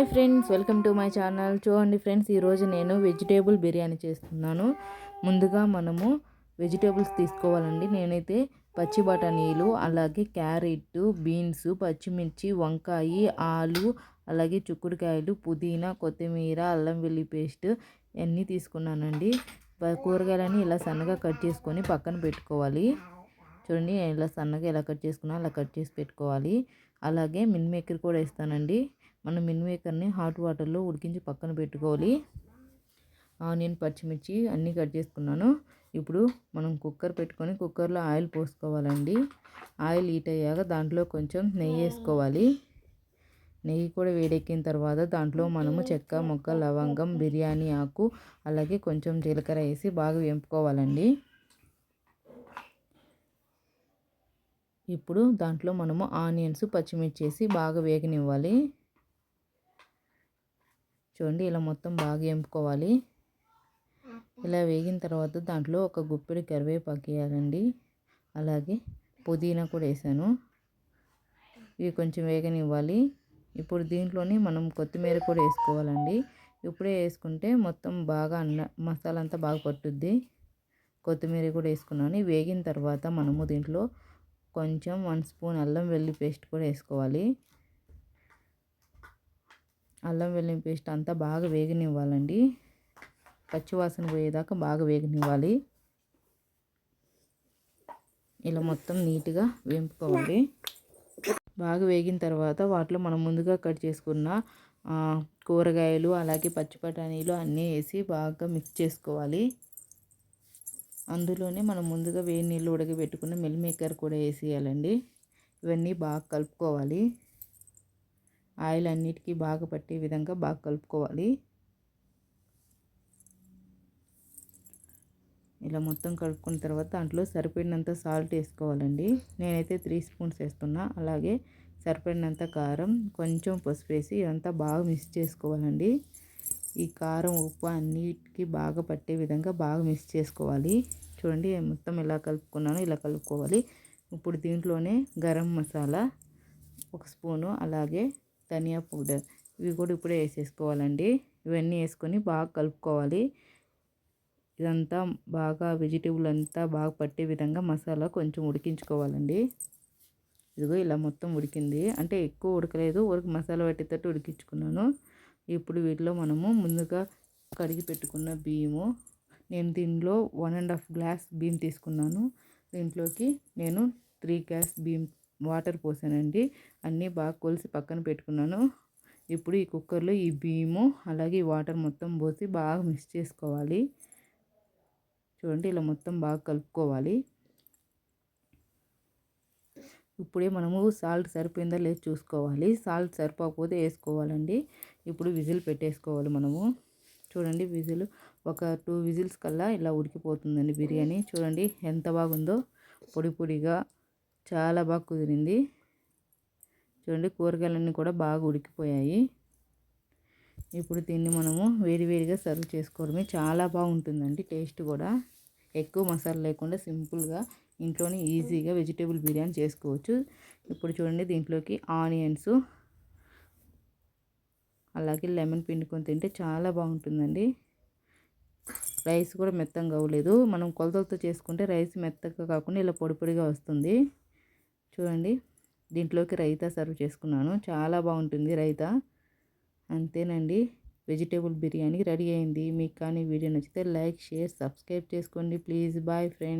Hi friends welcome to my channel. చూడండి friends ఈరోజు నేను వెజిటేబుల్ బిర్యానీ చేస్తున్నాను. ముందుగా మనము వెజిటేబుల్స్ తీసుకోవాలండి. నేనైతే పచ్చి బఠానీలు అలాగే క్యారెట్ బీన్స్ పచ్చిమిర్చి వంకాయ ఆలు అలాగే చుక్కుడుకాయలు పుదీనా కొత్తిమీర అల్లం వెల్లి పేస్ట్ అన్నీ తీసుకున్నానండి. కూరగాయలని ఇలా సన్నగా కట్ చేసుకొని పక్కన పెట్టుకోవాలి. చూడండి ఇలా సన్నగా ఎలా కట్ చేసుకున్నా అలా కట్ చేసి పెట్టుకోవాలి. అలాగే మిన్ మేకర్ కూడా ఇస్తానండి మనం మిన్మేకర్ని హాట్ వాటర్లో ఉడికించి పక్కన పెట్టుకోవాలి. ఆనియన్ పచ్చిమిర్చి అన్నీ కట్ చేసుకున్నాను. ఇప్పుడు మనం కుక్కర్ పెట్టుకొని కుక్కర్లో ఆయిల్ పోసుకోవాలండి. ఆయిల్ హీట్ అయ్యాక దాంట్లో కొంచెం నెయ్యి వేసుకోవాలి. నెయ్యి కూడా వేడెక్కిన తర్వాత దాంట్లో మనము చెక్క మొక్క లవంగం బిర్యానీ ఆకు అలాగే కొంచెం జీలకర్ర వేసి బాగా వేపుకోవాలండి. ఇప్పుడు దాంట్లో మనము ఆనియన్స్ పచ్చిమిర్చి వేసి బాగా వేగనివ్వాలి. చూడండి ఇలా మొత్తం బాగా ఎంపుకోవాలి. ఇలా వేగిన తర్వాత దాంట్లో ఒక గుప్పెడు కరివేపాకు వేయాలండి. అలాగే పుదీనా కూడా వేసాను. ఇవి కొంచెం వేగనివ్వాలి. ఇప్పుడు దీంట్లోనే మనం కొత్తిమీర కూడా వేసుకోవాలండి. ఇప్పుడే వేసుకుంటే మొత్తం బాగా అన్న మసాలా అంతా బాగా పట్టుద్ది. కొత్తిమీర కూడా వేసుకున్నాను. వేగిన తర్వాత మనము దీంట్లో కొంచెం వన్ స్పూన్ అల్లం వెల్లి పేస్ట్ కూడా వేసుకోవాలి. అల్లం వెల్లం పేస్ట్ అంతా బాగా వేగనివ్వాలండి. పచ్చివాసన పోయేదాకా బాగా వేగనివ్వాలి. ఇలా మొత్తం నీట్గా వేపుకోవాలి. బాగా వేగిన తర్వాత వాటిలో మనం ముందుగా కట్ చేసుకున్న కూరగాయలు అలాగే పచ్చి బఠానీలు అన్నీ వేసి బాగా మిక్స్ చేసుకోవాలి. అందులోనే మనం ముందుగా వేడి నీళ్ళు ఉడకబెట్టుకున్న మిల్ మేకర్ కూడా వేసేయాలండి. ఇవన్నీ బాగా కలుపుకోవాలి. ఆయిల్ అన్నిటికీ బాగా పట్టే విధంగా బాగా కలుపుకోవాలి. ఇలా మొత్తం కలుపుకున్న తర్వాత దాంట్లో సరిపడినంత సాల్ట్ వేసుకోవాలండి. నేనైతే త్రీ స్పూన్స్ వేస్తున్నా. అలాగే సరిపడినంత కారం కొంచెం పసుపు వేసి ఇదంతా బాగా మిక్స్ చేసుకోవాలండి. ఈ కారం ఉప్పు అన్నిటికీ బాగా పట్టే విధంగా బాగా మిక్స్ చేసుకోవాలి. చూడండి మొత్తం ఇలా కలుపుకున్నాను ఇలా కలుపుకోవాలి. ఇప్పుడు దీంట్లోనే గరం మసాలా ఒక స్పూను అలాగే ధనియా పౌడర్ ఇవి కూడా ఇప్పుడే వేసేసుకోవాలండి. ఇవన్నీ వేసుకొని బాగా కలుపుకోవాలి. ఇదంతా బాగా వెజిటేబుల్ అంతా బాగా పట్టే విధంగా మసాలా కొంచెం ఉడికించుకోవాలండి. ఇదిగో ఇలా మొత్తం ఉడికింది. అంటే ఎక్కువ ఉడకలేదు. ఉడక మసాలా పట్టేటట్టు ఉడికించుకున్నాను. ఇప్పుడు వీటిలో మనము ముందుగా కడిగి పెట్టుకున్న బియ్యము నేను దీనిలో వన్ అండ్ హాఫ్ గ్లాస్ బియ్యం తీసుకున్నాను. దీంట్లోకి నేను త్రీ గ్లాస్ బియ్యం వాటర్ పోసానండి. అన్నీ బాగా కొలిసి పక్కన పెట్టుకున్నాను. ఇప్పుడు ఈ కుక్కర్లో ఈ బియ్యము అలాగే ఈ వాటర్ మొత్తం పోసి బాగా మిక్స్ చేసుకోవాలి. చూడండి ఇలా మొత్తం బాగా కలుపుకోవాలి. ఇప్పుడే మనము సాల్ట్ సరిపోయిందా లేదు చూసుకోవాలి. సాల్ట్ సరిపోకపోతే వేసుకోవాలండి. ఇప్పుడు విజిల్ పెట్టేసుకోవాలి మనము. చూడండి విజిల్ ఒక టూ విజిల్స్ కల్లా ఇలా ఉడికిపోతుందండి బిర్యానీ. చూడండి ఎంత బాగుందో పొడి పొడిగా. చాలా బాగా కుదిరింది. చూడండి కూరగాయలన్నీ కూడా బాగా ఉడికిపోయాయి. ఇప్పుడు దీన్ని మనము వేడివేడిగా సర్వ్ చేసుకోవడమే. చాలా బాగుంటుందండి టేస్ట్ కూడా. ఎక్కువ మసాలా లేకుండా సింపుల్గా ఇంట్లోనే ఈజీగా వెజిటేబుల్ బిర్యానీ చేసుకోవచ్చు. ఇప్పుడు చూడండి దీంట్లోకి ఆనియన్స్ అలాగే లెమన్ పిండుకొని తింటే చాలా బాగుంటుందండి. రైస్ కూడా మెత్తంగా అవ్వలేదు. మనం కొలతలతో చేసుకుంటే రైస్ మెత్తగా కాకుండా ఇలా పొడి పొడిగా వస్తుంది. చూడండి దీంట్లోకి రైతా సర్వ్ చేసుకున్నాను. చాలా బాగుంటుంది రైతా. అంతేనండి. వెజిటేబుల్ బిర్యానీ రెడీ అయింది. మీకు కానీ వీడియో నచ్చితే లైక్ షేర్ సబ్స్క్రైబ్ చేసుకోండి. Please bye friend.